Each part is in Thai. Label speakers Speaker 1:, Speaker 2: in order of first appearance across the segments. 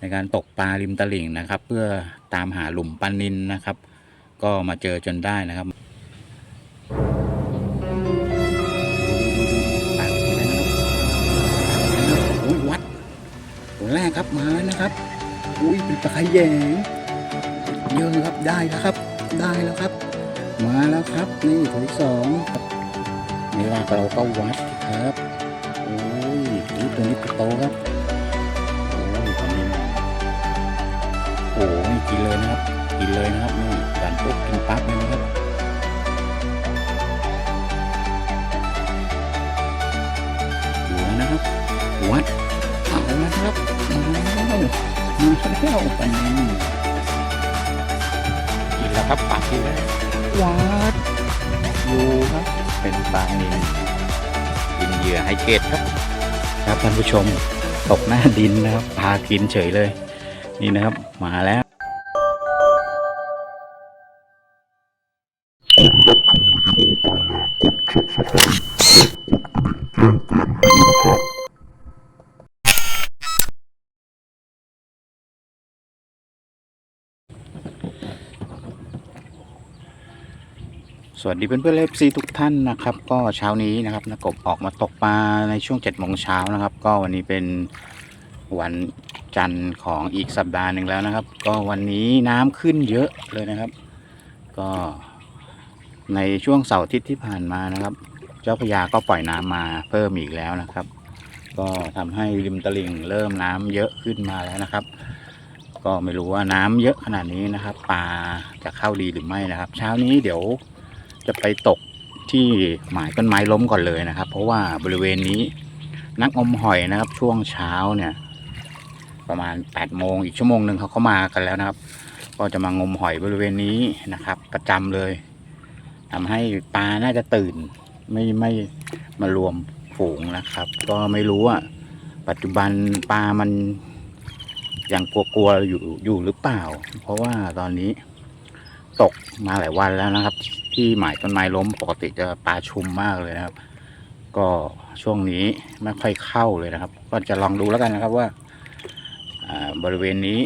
Speaker 1: ในการตกปลาริมตลิ่งนะครับ เพื่อตามหาหลุมปลานินนะครับ ก็มาเจอจนได้นะครับอุ้ยวัดตัวแรกครับมาแล้วนะครับอุ้ยเป็นปลาขยงเยอะครับได้แล้วครับ ได้แล้วครับ มาแล้วครับนี่ตัวที่สองนี่ว่าเราก็วัดครับโอ้ยนี่ตัวนี้ตโตครับ กินเลยนะครับนี่การปุ๊บกินปั๊บเลยนะครับดูแล้วนะครับวัดเอาแล้วนะครับมาแล้วมาแล้วปันนี้กินแล้วครับปากกินแล้ววัดอยู่ครับเป็นปลานิลกินเหยื่อไฮเกตครับ ครับท่านผู้ชมตกหน้าดินนะครับพากินเฉยเลย นี่นะครับมาแล้ว สวัสดีเพื่อนเพื่อนเลฟซีทุกท่านนะครับ ก็เช้านี้นะครับนกบออกมาตกปลาในช่วง7จ็ดโมงเช้านะครับ ก็วันนี้เป็นวันจันทร์ของอีกสัปดาห์หนึ่งแล้วนะครับ ก็วันนี้น้ำขึ้นเยอะเลยนะครับ ก็ ในช่วงเสาร์อาทิตย์ที่ผ่านมานะครับ เจ้าพยาก็ปล่อยน้ำมาเพิ่มอีกแล้วนะครับ ก็ทำให้ริมตลิ่งเริ่มน้ำเยอะขึ้นมาแล้วนะครับ ก็ไม่รู้ว่าน้ำเยอะขนาดนี้นะครับปลาจะเข้าดีหรือไม่นะครับ เช้านี้เดี๋ยวจะไปตกที่หมายต้นไม้ล้มก่อนเลยนะครับ เพราะว่าบริเวณนี้นักงมหอยนะครับ ช่วงเช้าเนี่ยประมาณ8ปดโมงอีกชั่วโมงหนึ่งเขาก็มากันแล้วนะครับ ก็จะมางมหอยบริเวณนี้นะครับ ประจำเลย ทำให้ปลาน่าจะตื่น ไม่ไม่มารวมฝูงนะครับ ก็ไม่รู้ว่า ปัจจุบันปลามันยังกลัวๆอยู่อยู่หรือเปล่า เพราะว่าตอนนี้ตกมาหลายวันแล้วนะครับ ที่หมายต้นไม้ล้มปกติจะปลาชุมมากเลยนะครับ ก็ช่วงนี้ไม่ค่อยเข้าเลยนะครับ ก็จะลองดูแล้วกันนะครับว่าอ่าบริเวณนี้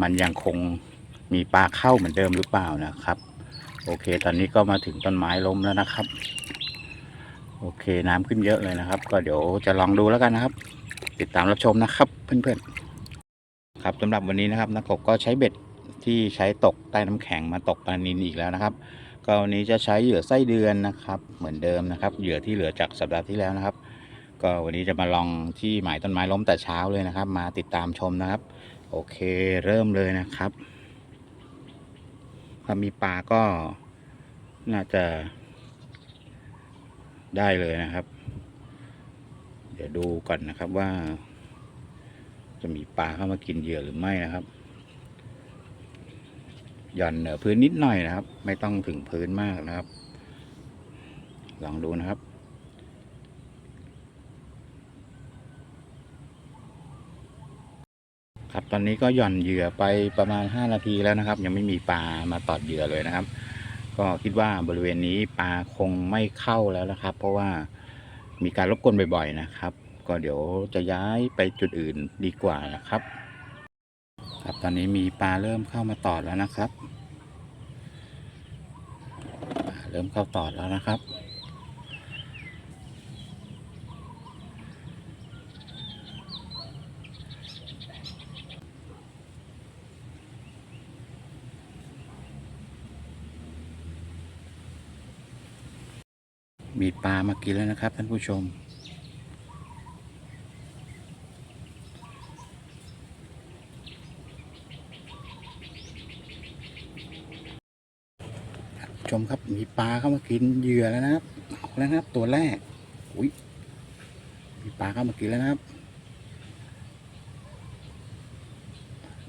Speaker 1: มันยังคงมีปลาเข้าเหมือนเดิมหรือเปล่านะครับ โอเค ตอนนี้ก็มาถึงต้นไม้ล้มแล้วนะครับ โอเค น้ำขึ้นเยอะเลยนะครับ ก็เดี๋ยวจะลองดูแล้วกันนะครับ ติดตามรับชมนะครับ เพื่อนๆ ครับสำหรับวันนี้นะครับนักกบก็ใช้เบ็ดที่ใช้ตกใต้น้ำแข็งมาตกปลานินอีกแล้วนะครับก็วันนี้จะใช้เหยื่อไส้เดือนนะครับ เหมือนเดิมนะครับ เหยื่อที่เหลือจากสัปดาห์ที่แล้วนะครับ ก็วันนี้จะมาลองที่หมายต้นไม้ล้มแต่เช้าเลยนะครับ มาติดตามชมนะครับ โอเค เริ่มเลยนะครับ ถ้ามีปลาก็น่าจะได้เลยนะครับ เดี๋ยวดูก่อนนะครับว่า จะมีปลาเข้ามากินเหยื่อหรือไม่นะครับหย่อนเหนือพื้นนิดหน่อยนะครับ ไม่ต้องถึงพื้นมากนะครับ ลองดูนะครับ ครับ ตอนนี้ก็หย่อนเหยื่อไปประมาณ 5 นาทีแล้วนะครับ ยังไม่มีปลามาตอดเหยื่อเลยนะครับ ก็คิดว่าบริเวณนี้ปลาคงไม่เข้าแล้วนะครับ เพราะว่ามีการรบกวนบ่อยๆนะครับ ก็เดี๋ยวจะย้ายไปจุดอื่นดีกว่านะครับ ครับตอนนี้มีปลาเริ่มเข้ามาตอดแล้วนะครับ เริ่มเข้าตอดแล้วนะครับ มีปลามากินแล้วนะครับท่านผู้ชม ชมครับมีปลาเข้ามากินเหยื่อแล้วนะครับแล้วนะครับ ตัวแรก อุ้ยมีปลาเข้ามากินแล้วนะครับ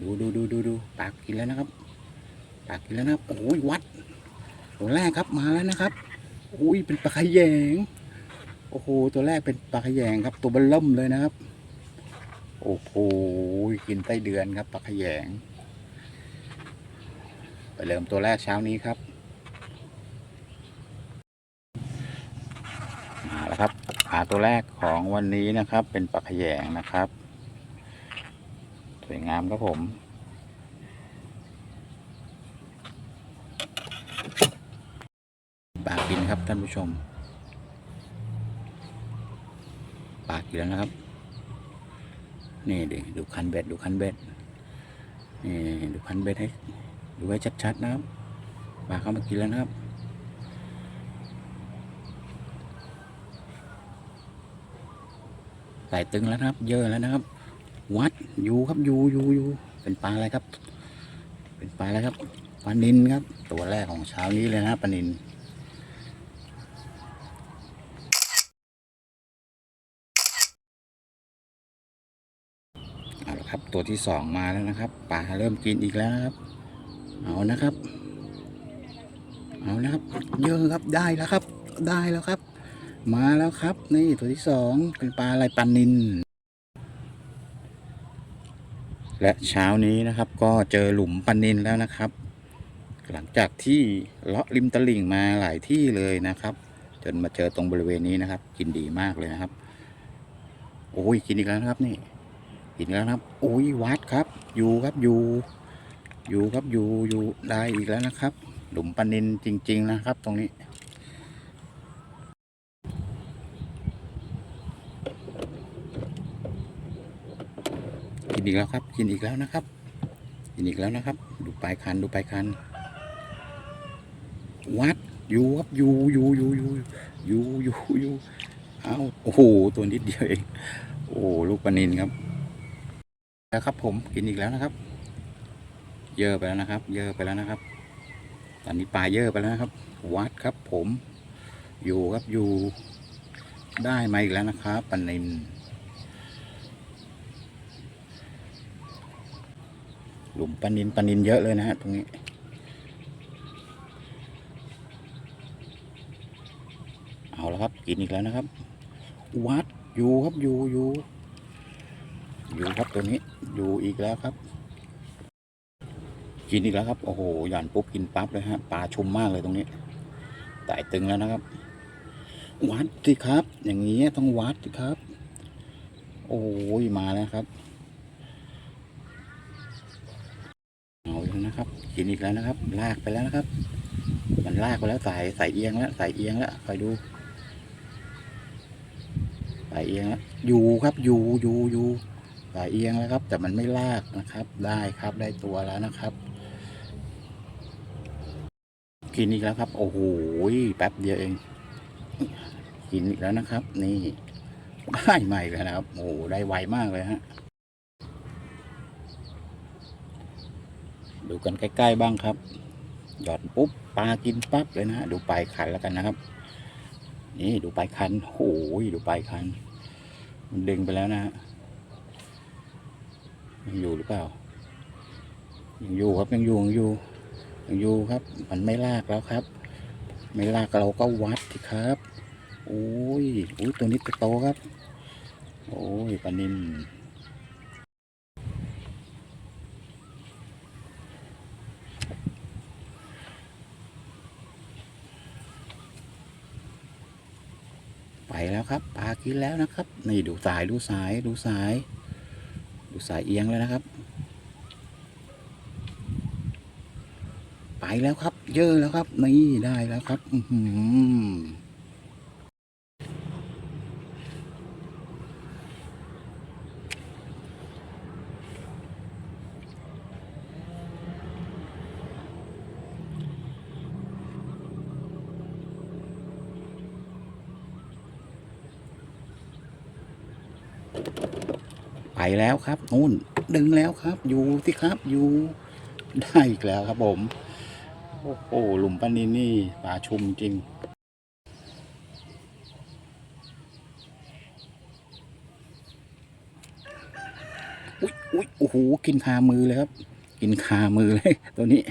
Speaker 1: ดูดูดูดูดูปลากินแล้วนะครับปลากินแล้วนะครับโอ้ยวัดตัวแรกครับมาแล้วนะครับ อุ้ยเป็นปลาขยง โอ้โห ตัวแรกเป็นปลาขยงครับ ตัวเบลล่มเลยนะครับ โอ้โห กินไส้เดือนครับปลาขยง ไปเริ่มตัวแรกเช้านี้ครับ มาแล้วครับปลาตัวแรกของวันนี้นะครับ เป็นปลาขยงนะครับ สวยงามครับผม ปาก บินครับท่านผู้ชม ปากอยู่แล้วนะครับ นี่ดิดูคันเบ็ดดูคันเบ็ดนี่ดูคันเบ็ดให้ดูไว้ชัดๆนะครับปลาเข้ามากินแล้วนะครับใส่ตึงแล้วนะครับ เยอะแล้วนะครับ วัดอยู่ครับอยู่อยู่อยู่เป็นปลาอะไรครับ เป็นปลาอะไรครับปลานินครับ ตัวแรกของเช้านี้เลยนะปลานินเอาละครับ ตัวที่สองมาแล้วนะครับปลาเริ่มกินอีกแล้วครับ เอานะครับ เอานะครับ เยอะครับได้แล้วครับ ได้แล้วครับ มาแล้วครับ นี่ตัวที่สองเป็นปลาอะไรปลานินและเช้านี้นะครับก็เจอหลุมปลานินแล้วนะครับ หลังจากที่เลาะริมตลิ่งมาหลายที่เลยนะครับ จนมาเจอตรงบริเวณนี้นะครับ กินดีมากเลยนะครับ โอ้ยกินอีกแล้วนะครับนี่ อีกแล้วครับโอ้ยวัดครับ อยู่ครับอยู่ อยู่ครับอยู่อยู่ได้อีกแล้วนะครับ หลุมปนินจริง ๆ นะครับ ตรงนี้ กินอีกแล้วครับ กินอีกแล้วนะครับ กินอีกแล้วนะครับ ดูปลายคันดูปลายคัน วัดอยู่ครับอยู่อยู่อยู่อยู่อยู่อยู่อยู่เอาโอ้โหตัวนิดเดียวเองโอ้ลูกปนินครับ แล้วครับผมกินอีกแล้วนะครับ เยอะไปแล้วนะครับ เยอะไปแล้วนะครับ ตอนนี้ปลาเยอะไปแล้วนะครับ วัดครับผม อยู่ครับอยู่ได้มาอีกแล้วนะครับปลานินหลุมปลานินปลานินเยอะเลยนะฮะตรงนี้เอาแล้วครับกินอีกแล้วนะครับ วัดอยู่ครับอยู่อยู่ อยู่ครับตัวนี้อยู่อีกแล้วครับ กินอีกแล้วครับโอ้โหหย่อนปุ๊บกินปั๊บเลยฮะปลาชุมมากเลยตรงนี้ไต่ตึงแล้วนะครับ วัดสิครับ อย่างนี้ต้องวัดสิครับ โอ้ยมาแล้วครับเอาแล้วนะครับ กินอีกแล้วนะครับ ลากไปแล้วนะครับ มันลากไปแล้วสายสายเอียงแล้วสายเอียงแล้วคอยดูสายเอียงแล้วอยู่ครับอยู่อยู่อยู่ สายเอียงแล้วครับ แต่มันไม่ลากนะครับ ได้ครับได้ตัวแล้วนะครับ กินอีกแล้วครับ โอ้โหแป๊บเดียวเอง กินอีกแล้วนะครับ นี่ได้ใหม่แล้วนะครับ โอ้ได้ไวมากเลยฮะดูกันใกล้ ๆ บ้างครับ หยอดปุ๊บปลากินปั๊บเลยนะ ดูปลายคันแล้วกันนะครับ นี่ดูปลายคันโอ้ยดูปลายคัน มันดึงไปแล้วนะฮะ ยังอยู่หรือเปล่า ยังอยู่ครับยังอยู่ยังอยู่ยังอยู่ครับ มันไม่ลากแล้วครับ ไม่ลากเราก็วัดสิครับโอ้ยโอ้ยตัวนี้ตัวโตครับ โอ้ยปลานินไปแล้วครับปลากินแล้วนะครับ นี่ดูสายดูสายดูสาย ดูสายเอียงแล้วนะครับ ไปแล้วครับ เยอะแล้วครับ นี่ได้แล้วครับ อือหือไป แล้วครับนู่นดึงแล้วครับ อยู่สิครับอยู่ได้อีกแล้วครับผม โอ้โหหลุมปลานินนี่ปลาชุมจริงอุ๊ยอุ๊ยโอ้โหกินคามือเลยครับ กินคามือเลย ตัวนี้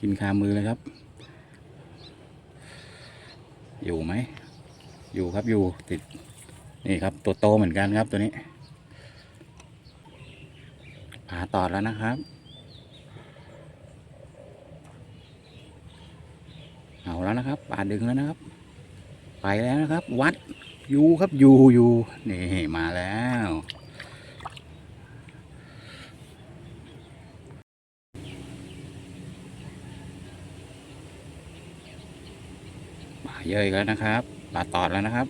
Speaker 1: กินคามือเลยครับ อยู่ไหมอยู่ครับอยู่ติด นี่ครับ ตัวโตเหมือนกันครับตัวนี้ ผ่าต่อแล้วนะครับ เอาแล้วนะครับป่าดึงแล้วนะครับ ไปแล้วนะครับ วัดยูครับยูยูนี่มาแล้วป่าเยอะอีแล้วนะครับป่าตอดแล้วนะครับ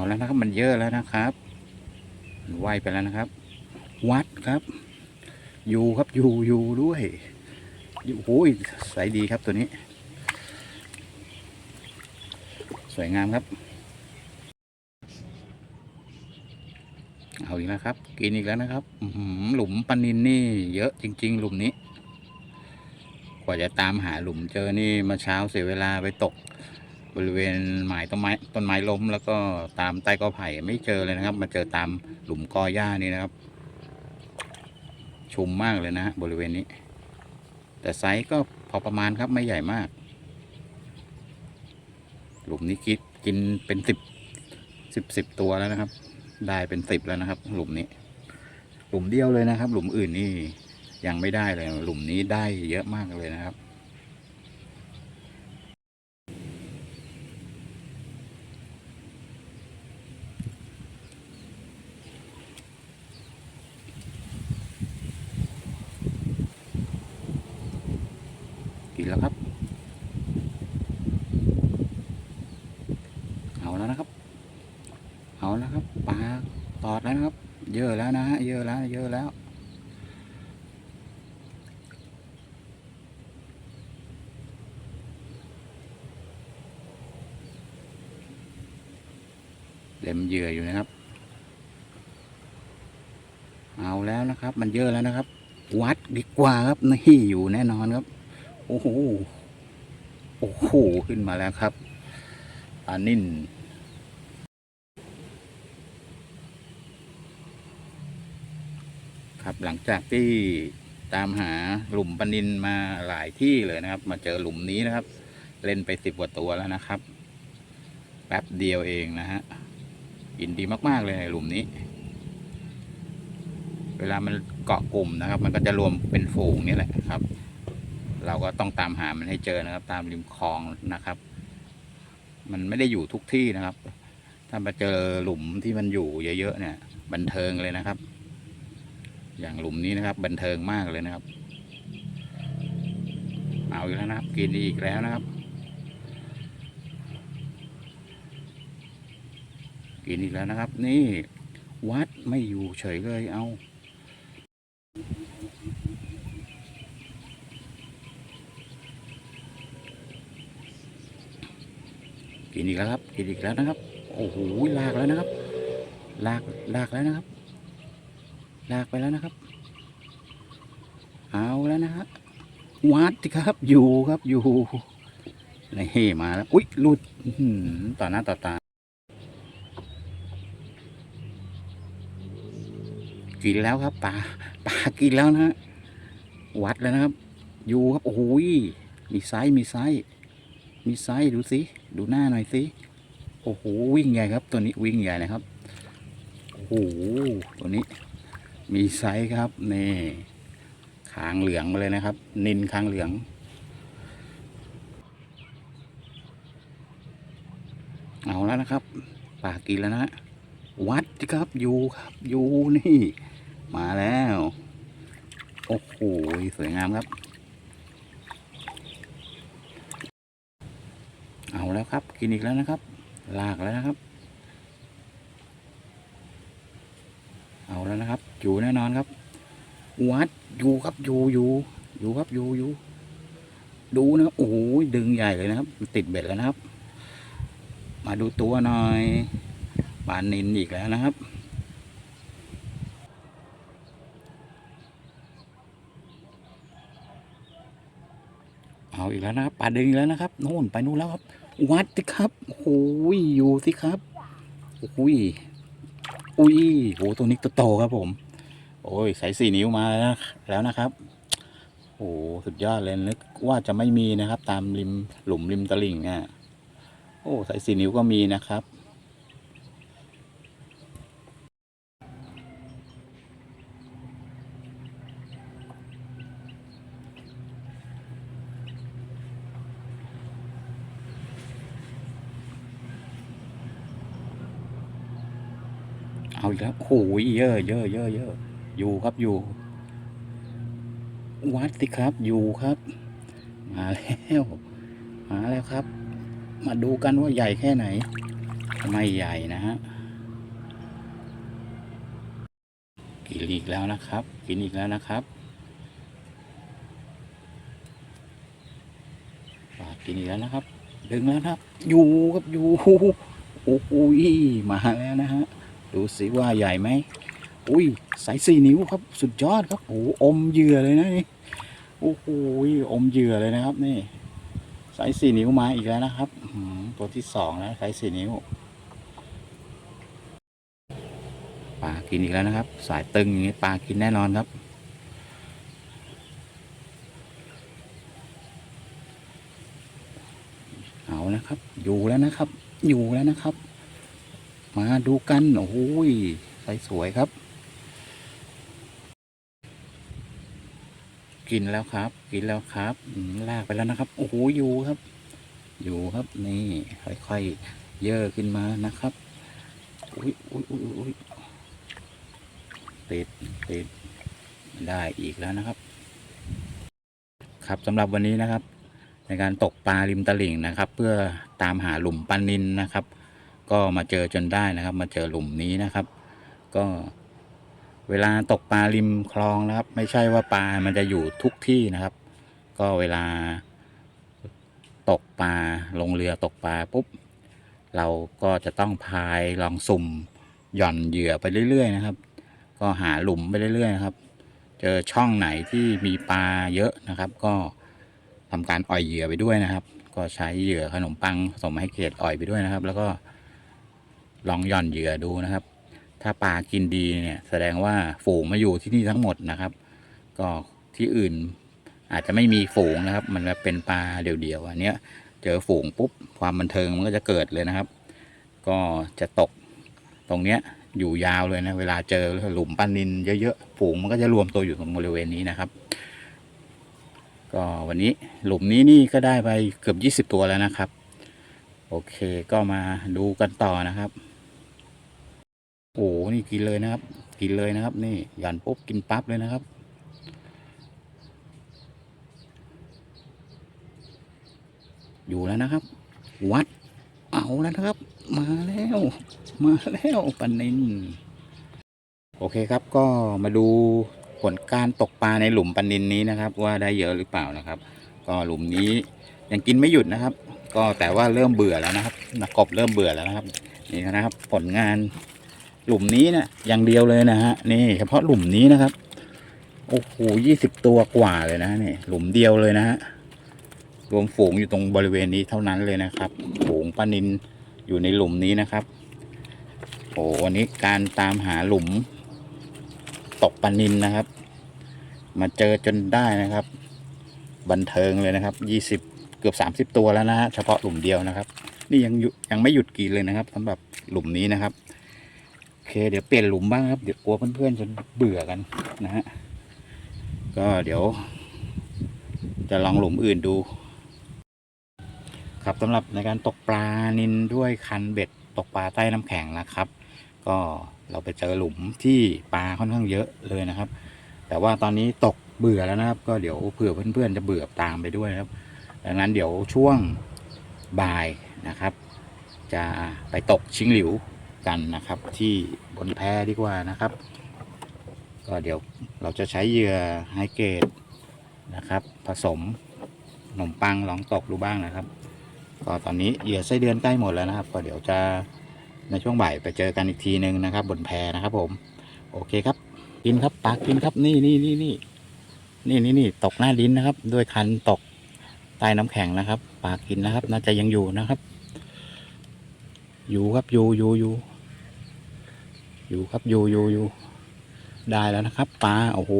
Speaker 1: เอาแล้วนะครับ มันเยอะแล้วนะครับมันว่ายไปแล้วนะครับ วัดครับอยู่ครับอยู่อยู่ด้วยอยู่โอ้ยใสดีครับตัวนี้ สวยงามครับ เอาอีกแล้วครับ กินอีกแล้วนะครับหลุมปนินนี่ เยอะจริง ๆ หลุมนี้ กว่าจะตามหาหลุมเจอนี่มาเช้าเสียเวลาไปตก บริเวณหมายต้นไม้ต้นไม้ล้ม แล้วก็ตามใต้กอไผ่ไม่เจอเลยนะครับ มาเจอตามหลุมกอหญ้านี่นะครับ ชุมมากเลยนะฮะบริเวณนี้ แต่ไซส์ก็พอประมาณครับไม่ใหญ่มาก หลุมนี้คิดกินเป็นสิบสิบสิบตัวแล้วนะครับ ได้เป็นสิบแล้วนะครับ หลุมนี้ หลุมเดียวเลยนะครับ หลุมอื่นนี่ยังไม่ได้เลย หลุมนี้ได้เยอะมากเลยนะครับ กินแล้วครับ เอาแล้วนะครับ เอาแล้วครับปลาตอดแล้วนะครับ เยอะแล้วนะฮะ เยอะแล้ว เยอะแล้ว เล็มเหยื่ออยู่นะครับ เอาแล้วนะครับ มันเยอะแล้วนะครับ วัดดีกว่าครับนี่อยู่แน่นอนครับ โอ้โหโอ้โหขึ้นมาแล้วครับปลานิ่นครับหลังจากที่ตามหาหลุมปลานินมาหลายที่เลยนะครับ มาเจอหลุมนี้นะครับ เล่นไปสิบกว่าตัวแล้วนะครับ แป๊บเดียวเองนะฮะ กินดีมากๆเลยในหลุมนี้ เวลามันเกาะกลุ่มนะครับ มันก็จะรวมเป็นฝูงนี่แหละครับ เราก็ต้องตามหามันให้เจอนะครับ ตามริมคลองนะครับ มันไม่ได้อยู่ทุกที่นะครับ ถ้ามาเจอหลุมที่มันอยู่เยอะๆเนี่ย บันเทิงเลยนะครับ อย่างหลุมนี้นะครับ บันเทิงมากเลยนะครับ เอาอีกแล้วนะครับ กินอีกแล้วนะครับ กินอีกแล้วนะครับ นี่วัดไม่อยู่เฉยเลยเอากินอีกแล้วครับกินอีกแล้วนะครับ โอ้โหลากแล้วนะครับ ลากลากแล้วนะครับ ลากไปแล้วนะครับ เอาแล้วนะฮะวัดสิครับอยู่ครับอยู่นี่มาแล้ว อุ้ยหลุดต่อหน้าต่อตา กินแล้วครับปลาปลากินแล้วนะฮะวัดแล้วนะครับ อยู่ครับ โอ้โหมีไซส์มีไซส์มีไซส์ดูสิดูหน้าหน่อยสิโอ้โหวิ่งใหญ่ครับ ตัวนี้วิ่งใหญ่นะครับโอ้โหตัวนี้ มีไซส์ครับนี่คางเหลืองมาเลยนะครับ นินคางเหลืองเอาแล้วนะครับ ปากินแล้วนะ วัดครับอยู่ครับอยู่นี่ มาแล้ว โอ้โหสวยงามครับ เอาแล้วครับ กินอีกแล้วนะครับ ลากแล้วนะครับ เอาแล้วนะครับ อยู่แน่นอนครับ วัดอยู่ครับอยู่อยู่อยู่ครับอยู่อยู่ดูนะโอ้โหดึงใหญ่เลยนะครับ ติดเบ็ดแล้วนะครับ มาดูตัวหน่อยปลานินอีกแล้วนะครับ เอีกแล้วนะครับป่าดึงอีกแล้วนะครับโน่นไปนู่นแล้วครับ วัดสิครับโอ้ยอยู่สิครับโอ้โอุ้ยโอ้ตัวนี้ตัวโตครับผม โอ้ยสายสี่นิ้วมาแล้วนะแล้วนะครับโอ้สุดยอดเลยนึกว่าจะไม่มีนะครับ ตามริมหลุมริมตลิ่งอะโอ้สายสี่นิ้วก็มีนะครับ แล้วโอ้ยเยอะเยอะเยอะเยอะอยู่ครับอยู่ วัดสิครับอยู่ครับ มาแล้วมาแล้วครับ มาดูกันว่าใหญ่แค่ไหนไม่ใหญ่นะฮะกินอีกแล้วนะครับ กินอีกแล้วนะครับปากินอีกแล้วนะครับ ดึงแล้วครับ อยู่ครับอยู่โอ้โหมาแล้วนะฮะ ดูสิว่าใหญ่ไหมอุ้ยสายสี่นิ้วครับสุดยอดครับโอ้อมเหยื่อเลยนะนี่โอ้โหอมเหยื่อเลยนะครับ นี่ สายสี่นิ้วมาอีกแล้วนะครับตัวที่สองแล้วสายสี่นิ้วปลากินอีกแล้วนะครับ สายตึงอย่างนี้ปลากินแน่นอนครับเอานะครับ อยู่แล้วนะครับ อยู่แล้วนะครับ มาดูกันโอ้ยใสสวยครับ กินแล้วครับ กินแล้วครับลากไปแล้วนะครับ โอ้โหอยู่ครับ อยู่ครับนี่ค่อยๆเย่อขึ้นมานะครับอุ้ยอุ้ยอุ้ยอุ้ยติดติดได้อีกแล้วนะครับ ครับสำหรับวันนี้นะครับ ในการตกปลาริมตลิ่งนะครับ เพื่อตามหาหลุมปลานินนะครับ ก็มาเจอจนได้นะครับ มาเจอหลุมนี้นะครับ ก็เวลาตกปลาริมคลองนะครับ ไม่ใช่ว่าปลา มันจะอยู่ทุกที่นะครับ ก็เวลาตกปลาลงเรือตกปลาปุ๊บเราก็จะต้องพายลองสุ่มหย่อนเหยื่อไปเรื่อย ๆ นะครับ ก็หาหลุมไปเรื่อยๆนะครับ เจอช่องไหนที่มีปลาเยอะนะครับ ก็ทำการอ่อยเหยื่อไปด้วยนะครับ ก็ใช้เหยื่อขนมปังผสมให้เกรดอ่อยไปด้วยนะครับ แล้วก็ ลองหย่อนเหยื่อดูนะครับ ถ้าปลากินดีเนี่ยแสดงว่าฝูงมาอยู่ที่นี่ทั้งหมดนะครับ ก็ที่อื่นอาจจะไม่มีฝูงนะครับ มันจะเป็นปลาเดี่ยวๆอันเนี้ยเจอฝูงปุ๊บความบันเทิงมันก็จะเกิดเลยนะครับ ก็จะตกตรงเนี้ยอยู่ยาวเลยนะเวลาเจอหลุมปลานินเยอะๆฝูงมันก็จะรวมตัวอยู่ตรงบริเวณนี้นะครับ ก็วันนี้หลุมนี้นี่ก็ได้ไปเกือบยี่สิบ20 ตัวแล้วนะครับ โอเคก็มาดูกันต่อนะครับ โอ้นี่กินเลยนะครับ กินเลยนะครับ นี่หย่อนปุ๊บกินปั๊บเลยนะครับ อยู่แล้วนะครับ วัด เอาแล้วนะครับ มาแล้ว มาแล้วปันนินโอเคครับ ก็มาดูผลการตกปลาในหลุมปันนินนี้นะครับ ว่าได้เยอะหรือเปล่านะครับ ก็หลุมนี้ยังกินไม่หยุดนะครับ ก็แต่ว่าเริ่มเบื่อแล้วนะครับนักกบเริ่มเบื่อแล้วนะครับ นี่นะครับ ผลงาน หลุมนี้นะอย่างเดียวเลยนะฮะนี่เฉพาะหลุมนี้นะครับโอ้โหยี่สิบตัวกว่าเลยนะนี่หลุมเดียวเลยนะฮะรวมฝูงอยู่ตรงบริเวณนี้เท่านั้นเลยนะครับ ฝูงปลานินอยู่ในหลุมนี้นะครับโอ้วันนี้การตามหาหลุม ตกปลานินนะครับ มาเจอจนได้นะครับ บันเทิงเลยนะครับยี่สิบเกือบสามสิบตัวแล้วนะฮะเฉพาะหลุมเดียวนะครับ นี่ยังยังไม่หยุดกินเลยนะครับสำหรับหลุมนี้นะครับ เคเดี๋ยวเปลี่ยนหลุมบ้างครับเดี๋ยวกลัวเพื่อนๆจะเบื่อกันนะฮะก็เดี๋ยว จะลองหลุมอื่นดู ครับสำหรับในการตกปลานินด้วยคันเบ็ดตกปลาใต้น้ำแข็งนะครับ ก็เราไปเจอหลุมที่ปลาค่อนข้างเยอะเลยนะครับ แต่ว่าตอนนี้ตกเบื่อแล้วนะครับ ก็เดี๋ยวเผื่อเพื่อนๆจะเบื่อตามไปด้วยนะครับ ดังนั้นเดี๋ยวช่วงบ่ายนะครับ จะไปตกชิงหลิว กันนะครับ ที่บนแพดีกว่านะครับ ก็เดี๋ยวเราจะใช้เหยื่อไฮเกรดนะครับ ผสมขนมปังลองตกดูบ้างนะครับ ก็ตอนนี้เหยื่อไส้เดือนใกล้หมดแล้วนะครับ ก็เดี๋ยวจะในช่วงบ่ายไปเจอกันอีกทีหนึ่งนะครับ บนแพนะครับ ผม โอเคครับกินครับปลากินครับนี่นี่นี่นี่นี่นี่นี่ตกหน้าดินนะครับ ด้วยคันตกใต้น้ำแข็งนะครับปลากินนะครับ น่าจะยังอยู่นะครับ อยู่ครับอยู่อยู่อยู่ อยู่ครับอยู่อยู่อยู่ได้แล้วนะครับปลาโอ้โห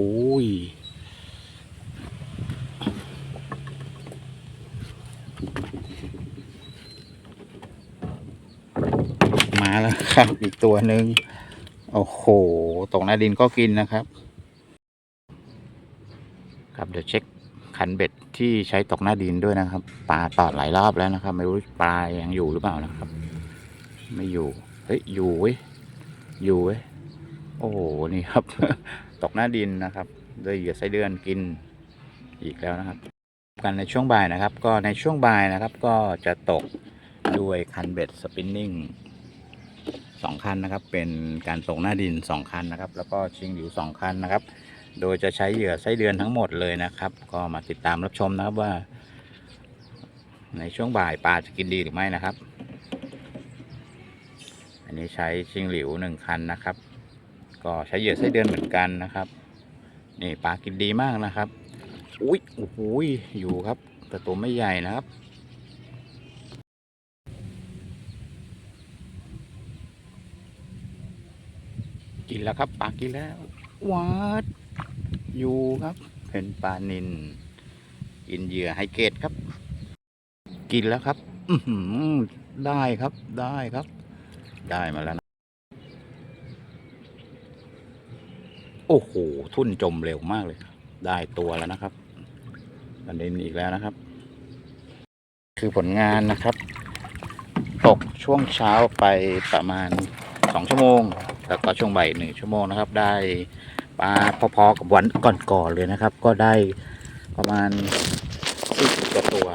Speaker 1: มาแล้วครับ อีกตัวหนึ่งโอ้โหตกหน้าดินก็กินนะครับ ครับเดี๋ยวเช็คคันเบ็ดที่ใช้ตกหน้าดินด้วยนะครับปลาตอดหลายรอบแล้วนะครับ ไม่รู้ปลายังอยู่หรือเปล่านะครับ ไม่อยู่ เฮ้ย อยู่เว้ย อยู่เว้ยโอ้โหนี่ครับ ตกหน้าดินนะครับโดยเหยื่อไส้เดือนกินอีกแล้วนะครับ กันในช่วงบ่ายนะครับ ก็ในช่วงบ่ายนะครับ ก็จะตกด้วยคันเบ็ดสปินนิ่งสองคันนะครับ เป็นการตกหน้าดินสองคันนะครับ แล้วก็ชิงหลิวสองคันนะครับ โดยจะใช้เหยื่อไส้เดือนทั้งหมดเลยนะครับ ก็มาติดตามรับชมนะครับว่า ในช่วงบ่ายปลาจะกินดีหรือไม่นะครับ อันนี้ใช้ชิงหลิวหนึ่งคันนะครับ ก็ใช้เหยื่อไส้เดือนเหมือนกันนะครับ นี่ปลากินดีมากนะครับ อุ้ยโอ้โหยอยู่ครับ แต่ตัวไม่ใหญ่นะครับกินแล้วครับปลากินแล้ววาดอยู่ครับ เป็นปลานินกินเหยื่อไฮเกตครับ กินแล้วครับอืได้ครับได้ครับ ได้มาแล้วนะ โอ้โห ทุ่นจมเร็วมากเลย ได้ตัวแล้วนะครับประเด็นอีกแล้วนะครับ คือผลงานนะครับ ตกช่วงเช้าไปประมาณสองชั่วโมง แล้วก็ช่วงบ่ายหนึ่งชั่วโมงนะครับ ได้ปลาพอๆกับวันก่อนๆเลยนะครับ ก็ได้ประมาณสิบกว่าตัว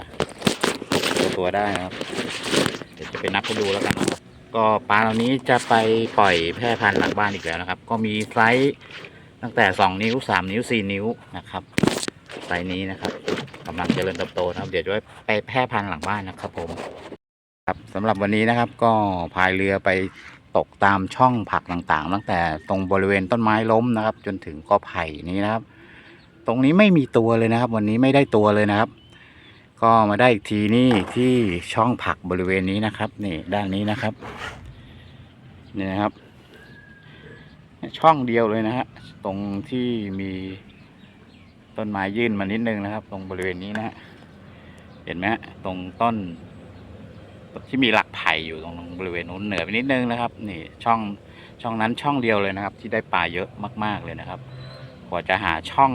Speaker 1: ตัวตัวได้นะครับ เดี๋ยวจะไปนับให้ดูแล้วกันนะครับ ก็ปลาเหล่านี้จะไปปล่อยแพร่พันธุ์หลังบ้านอีกแล้วนะครับ ก็มีไซส์ตั้งแต่ 2 นิ้ว 3 นิ้ว 4 นิ้วนะครับไซส์นี้นะครับกำลังเจริญเติบโตนะครับ เดี๋ยวจะไปแพร่พันธุ์หลังบ้านนะครับผมครับสำหรับวันนี้นะครับก็พายเรือไปตกตามช่องผักต่างๆ ตั้งแต่ตรงบริเวณต้นไม้ล้มนะครับ จนถึงกอไผ่นี้นะครับ ตรงนี้ไม่มีตัวเลยนะครับ วันนี้ไม่ได้ตัวเลยนะครับ ก็มาได้อีกทีนี่ที่ช่องผักบริเวณนี้นะครับ นี่ด้านนี้นะครับนี่นะครับ ช่องเดียวเลยนะฮะตรงที่มีต้นไม้ยื่นมานิดนึงนะครับ ตรงบริเวณนี้นะฮะเห็นไหมฮะตรงต้น ที่มีหลักไผ่อยู่ตรงบริเวณนู้นเหนือไปนิดนึงนะครับ นี่ช่องช่องนั้นช่องเดียวเลยนะครับ ที่ได้ปลาเยอะมาก ๆเลยนะครับกว่าจะหาช่อง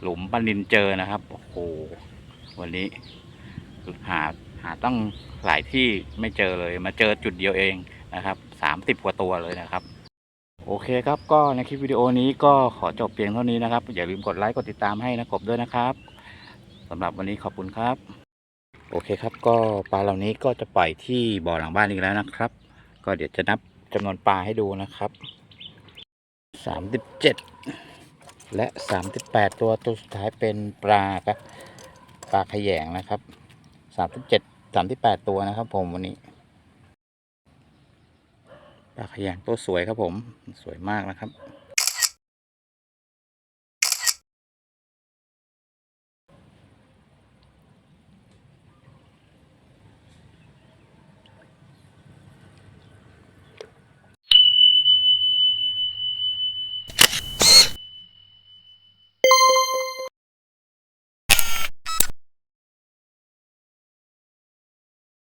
Speaker 1: หลุมปลานินเจอนะครับโอ้โห วันนี้หาหาต้องหลายที่ไม่เจอเลยมาเจอจุดเดียวเองนะครับสามสิบกว่าตัวเลยนะครับ โอเคครับก็ในคลิปวิดีโอนี้ก็ขอจบเพียงเท่านี้นะครับ อย่าลืมกดไลค์กดติดตามให้นะกบด้วยนะครับสำหรับวันนี้ขอบคุณครับ โอเคครับก็ปลาเหล่านี้ก็จะปล่อยที่บ่อหลังบ้านอีกแล้วนะครับ ก็เดี๋ยวจะนับจำนวนปลาให้ดูนะครับสามสิบเจ็ดและสามสิบแปดตัวตัวสุดท้ายเป็นปลาครับ ปลาขยงนะครับสามสิบเจ็ดสามสิบแปดตัวนะครับ ผมวันนี้ปลาขยงตัวสวยครับผมสวยมากนะครับ